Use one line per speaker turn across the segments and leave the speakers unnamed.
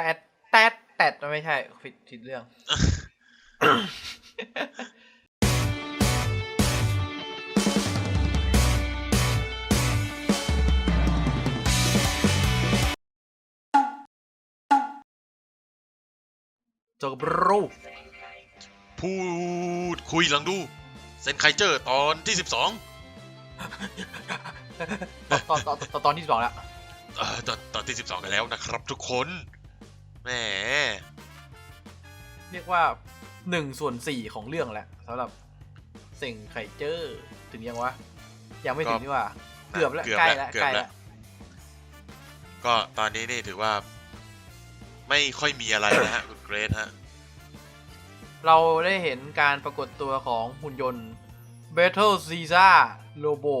แต่แต่แต่ไม่ใช่ผิดผิดเรื่อง เจอกับรู
พูดคุยหลังดู เซนไคเจอร์ตอนที่ 12
ตอนตอนตอนตอนตอนที่สองแล้ว
เออตอนตอนที่ 12 กันแล้วนะครับทุกคน แหม
เรียกว่าหนึ่งส่วนสี่ของเรื่องแหละสำหรับสิ่งไคเจอร์ถึงยังวะ ยังไม่ถึงนี่หว่า เกือบแล้ว
เกือบ
ใกล้
แล้ว
แล้ว
เกือบ
ใกล้
แล้
แล้วว
ก็ตอนนี้นี่ถือว่า ไม่ค่อยมีอะไรนะฮะคุณเกรซฮะ
เราได้เห็นการปรากฏตัวของหุ่นยนต์ Battle Caesar Robo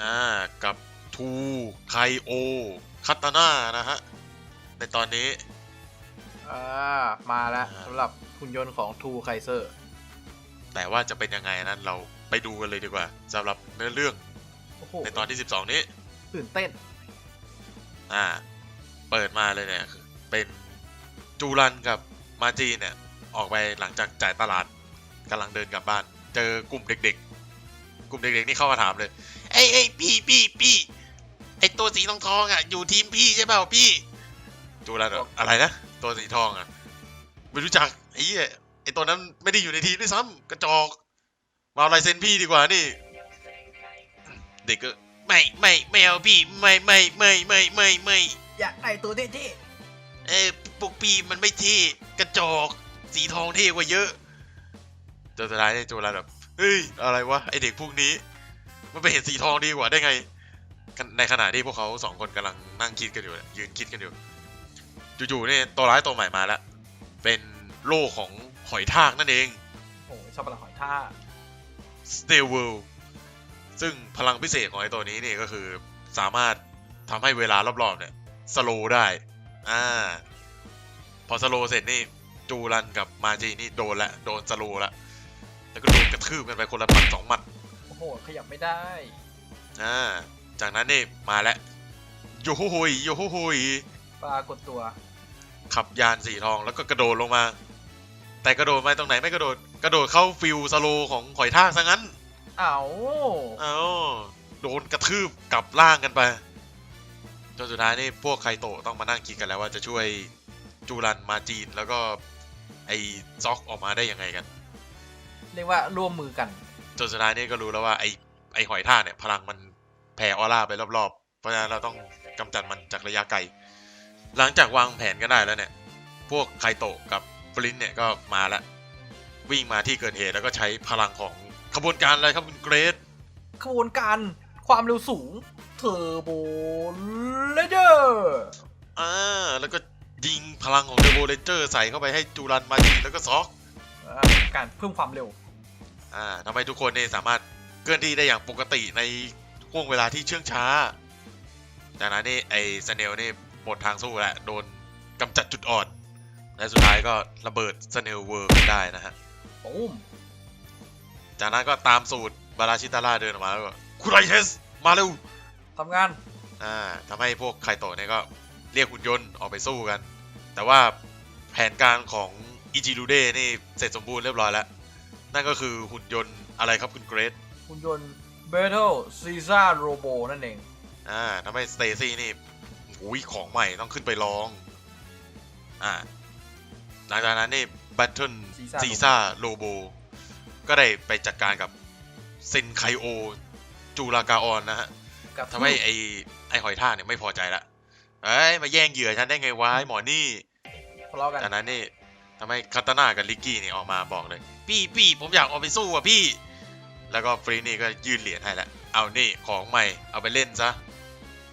อ่ากับทูไคโอคัตาน่านะฮะ ในตอนนี้
อ่ามาแล้ว
อ่า
สำหรับหุ่นยนต์ของ t ูไคเซอร์
แต่ว่าจะเป็นยังไงนั้นเราไปดูกันเลยดีกว่าสำหรับเนื้อเรื่อง
โอ้โห
ในตอนที่ 12 นี้
ตื่นเต้น
อ่า เปิดมาเลยเนี่ยคือเป็นจูรันกับมาจีเนี่ย ออกไปหลังจากจ่ายตลาดกำลังเดินกลับบ้าน เจอกลุ่มเด็กๆ กลุ่มเด็กๆ นี่เข้ามาถามเลยไอ้ไอ้ยพี่พี่พี่ไอ้ตัวสีทองทองๆอะอยู่ทีมพี่ใช่เปล่าพี่ จูรันบอกอะไรนะ ตัวสีทองอะ ไม่รู้จักไอ้เหี้ยไอ้ตัวนั้นไม่ได้อยู่ในทีมด้วยซ้ำกระจอก มาเอาลายเซ็นพี่ดีกว่านี่ เด็กก็ไม่ไม่ไม่เอาพี่ไม่ไม่ไม่ไม่ไม่ไม่
อยากได้ตัวเท่
เอ้ยพวกพี่มันไม่เท่กระจอกสีทองเท่กว่าเยอะจนสุดท้ายเนี่ยโจรันแบบเฮ้ยอะไรวะไอเด็กพวกนี้ มันไปเห็นสีทองดีกว่าได้ไง ในขณะที่พวกเขาสองคนกำลังนั่งคิดกันอยู่เนี่ยยืนคิดกันอยู่ จู่ๆเนี่ยตัวร้ายตัวใหม่มาแล้ว เป็นโล่ของหอยทากนั่นเอง
ๆโอ้โหชอบพลังหอยท่า
s t a y World ซึ่งพลังพิเศษของไอ้ตัวนี้นี่ก็คือสามารถทำให้เวลารอบๆเนี่ยสโลได้ อ่า พอสโลเสร็จนี่จูรันกับมาจีนี่โดนละโดนสโลละแล้วก็โดนกระทืบกันไปคนละหมัดสองหมัด
โอ้โห ขยับไม่ได้
อ่า จากนั้นนี่มาแล้วโยโฮโฮยโยโฮโฮย
ปรากฏตัว
ขับยานสีทองแล้วก็กระโดดลงมา แต่กระโดดมาตรงไหนไม่กระโดด กระโดดเข้าฟิลสโลของหอยทากซะงั้น
เอ้า
เอาโดนกระทืบกลับล่างกันไปจนสุดท้ายนี่พวกไคโตะต้องมานั่งคิดกันแล้วว่าจะช่วยจูรันมาจีนแล้วก็ไอซอกออกมาได้ยังไงกัน
เรียกว่าร่วมมือกัน
จนสุดท้ายนี่ก็รู้แล้วว่าไอไอหอยทากเนี่ยพลังมันแผ่ออร่าไปรอบๆ เพราะฉะนั้นเราต้องกำจัดมันจากระยะไกล หลังจากวางแผนกันได้แล้วเนี่ย พวกไคโตะกับฟลินต์เนี่ยก็มาแล้ว วิ่งมาที่เกิดเหตุแล้วก็ใช้พลังของขบวนการอะไรครับคุณเกรซ
ขบวนการความเร็วสูงเทอร์โบเลเดอร์
อ่าแล้วก็ยิงพลังของเดโบเลเจอร์ใส่เข้าไปให้จูรันมาจีนแล้วก็ซอก
การเพิ่มความเร็ว
อ่าทำให้ทุกคนเนี่ยสามารถเคลื่อนที่ได้อย่างปกติในห่วงเวลาที่เชื่องช้า จากนั้นนี่ไอสเนลนี่ หมดทางสู้แล้วโดนกำจัดจุดอ่อน และสุดท้ายก็ระเบิดสเนลเวิร์ได้นะฮะ
ปุ้ม
จากนั้นก็ตามสูตรบาราชิตาร่าเดินออกมาแล้วก็คุไรเทสมาเร็ว
ทำงาน
อ่าทำให้พวกไคโตะเนี่ยก็เรียกหุ่นยนต์ออกไปสู้กัน แต่ว่าแผนการของอิจิรุเดะนี่เสร็จสมบูรณ์เรียบร้อยแล้ว นั่นก็คือหุ่นยนต์อะไรครับคุณเกรซ
หุ่นยนต์ Battle Caesar Robo นั่นเอง
อ่าทำให้สเตซี่นี่ อุ้ยของใหม่ต้องขึ้นไปลอง อ่าหลังจากนั้นนี่บัตเทิล
Caesar
ซีซ่าโลโบ ก็ได้ไปจัดการกับเซนไคโอ จูรากาออนนะฮะ
กับ
ทำให้ไอไอหอยทากเนี่ยไม่พอใจละเอ้ยมาแย่งเหยื่อฉันได้ไงวะไอ้หมอนี่
ทะเลาะกัน
จากนั้นนี่ทำให้คาตาน่ากับลิกกี้นี่ออกมาบอกเลย พี่พี่ผมอยากออกไปสู้อะพี่ แล้วก็ฟรีนี่ก็ยื่นเหรียญให้แล้วเอานี่ของใหม่เอาไปเล่นซะ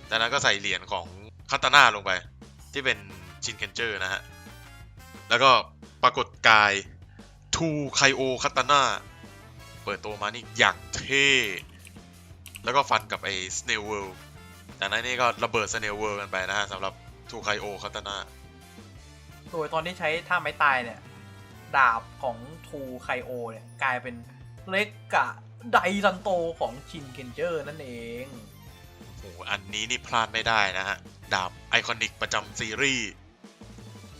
จากนั้นก็ใส่เหรียญของ คาตาน่าลงไป ที่เป็นชินเคนเจอร์นะฮะ แล้วก็ปรากฏกายทูไคโอคาตาน่าเปิดตัวมานี่อย่างเท่ แล้วก็ฟันกับไอ้สเนลเวิลจากนั้นนี่ก็ระเบิดสเนลเวิลกันไปนะฮะสำหรับทูไคโอคาตาน่า
โดยตอนที่ใช้ท่าไม้ตายเนี่ย ดาบของทูไคโอเนี่ยกลายเป็นเล็กกะไดซันโตของชินเคนเจอร์นั่นเอง
โอ้โหอันนี้นี่พลาดไม่ได้นะฮะ ดาบไอคอนิกประจำซีรีส์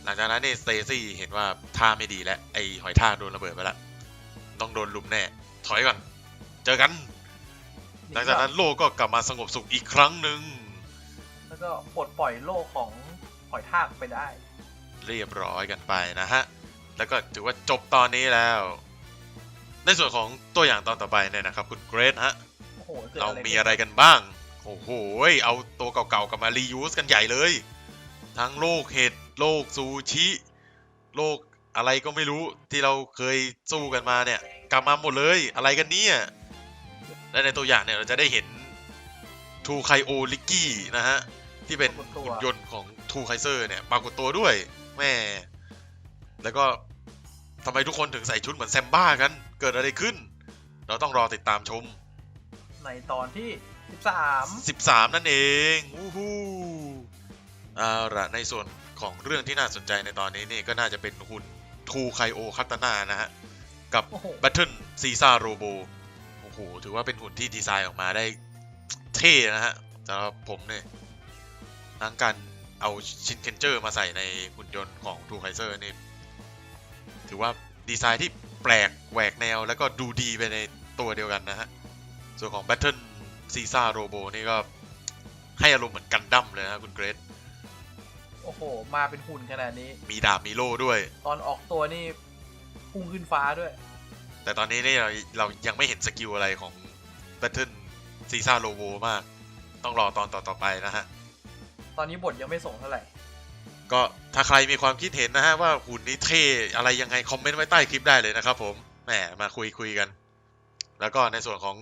หลังจากนั้นเนี่ยสเตซี่เห็นว่าท่าไม่ดีแล้ว ไอหอยทากโดนระเบิดไปแล้วต้องโดนลุมแน่ ถอยก่อน เจอกัน หลังจากนั้นโลกก็กลับมาสงบสุขอีกครั้งหนึ่ง
แล้วก็ปลดปล่อยโลกของหอยทากไปได้
เรียบร้อยกันไปนะฮะ แล้วก็ถือว่าจบตอนนี้แล้ว ในส่วนของตัวอย่างตอนต่อไปเนี่ยนะครับ คุณเกรซฮะ
โอ้โหกิด
เรา
ขึ้น
มีอะไรกันบ้าง โอ้โห เอาตัวเก่าๆกลับมารียูสกันใหญ่เลย ทั้งโลกเห็ดโลกซูชิ โลกอะไรก็ไม่รู้ที่เราเคยสู้กันมาเนี่ย กลับมาหมดเลยอะไรกันเนี่ยและในตัวอย่างเนี่ยเราจะได้เห็นทูไคโอลิกกี้นะฮะ ที่เป็นหุ่นยนต์ของทูไคเซอร์เนี่ยปรากฏตัวด้วยแม่แล้วก็ทำไมทุกคนถึงใส่ชุดเหมือนแซมบ้ากัน เกิดอะไรขึ้น เราต้องรอติดตามชม
ในตอนที่ 13
13นั่นเองวู้ฮู้เอาละในส่วนของเรื่องที่น่าสนใจในตอนนี้นี่ก็น่าจะเป็นหุ่นทูไคโอคัตตานานะฮะ กับ
โอ้โห
บัตเทิลซีซ่าโรโบโอ้โห ถือว่าเป็นหุ่นที่ดีไซน์ออกมาได้เท่นะฮะสำหรับผมเนี่ยทั้งการเอาชินเคนเจอร์มาใส่ในหุ่นยนต์ของทูไคเซอร์นี่ ถือว่าดีไซน์ที่แปลกแหวกแนวแล้วก็ดูดีไปในตัวเดียวกันนะฮะ ส่วนของ Battle ซีซ่าโรโบนี่ก็ให้อารมณ์เหมือนกันดั้มเลยนะคุณเกรซ
โอ้โห มาเป็นหุ่นขนาดนี้
มีดาบมีโล่ด้วย
ตอนออกตัวนี่พุ่งขึ้นฟ้าด้วย
แต่ตอนนี้นี่เราเรายังไม่เห็นสกิลอะไรของ Battle ซีซ่าโรโบมาก ต้องรอตอนต่อๆไปนะฮะ
ตอนนี้บทยังไม่ส่งเท่าไหร่
ก็ถ้าใครมีความคิดเห็นนะฮะว่าหุ่นนี้เท่อะไรยังไงคอมเมนต์ไว้ใต้คลิปได้เลยนะครับผม แหมมาคุยคุยกัน แล้วก็ในส่วนของ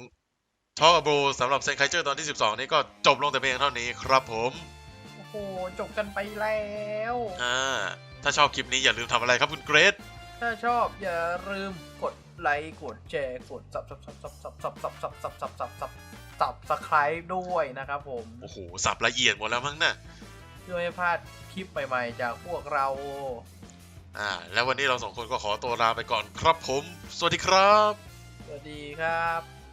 ทอ k โบสำหรับเซนไคเจอร์ตอนที่ 12 นี้ก็จบลงแต่เพียงเท่านี้ครับผม
โอ้โหจบกันไปแล้ว
อ่าถ้าชอบคลิปนี้อย่าลืมทำอะไรครับคุณเกรซ
ถ้าชอบอย่าลืมกดไลค์กดแชร์กดซับซับซับซับซับซับซับซับซับซับซับซับซับสไครต์ด้วยนะครับผม
โอ้โหสับละเอียดหมดแล้วมั้งน่ะ
เพื่อไม่พลาดคลิปใหม่ๆ จากพวกเรา
อ่าแล้ววันนี้เราสองคนก็ขอตัวลาไปก่อนครับผม สวัสดีครับ
สวัสดีครับ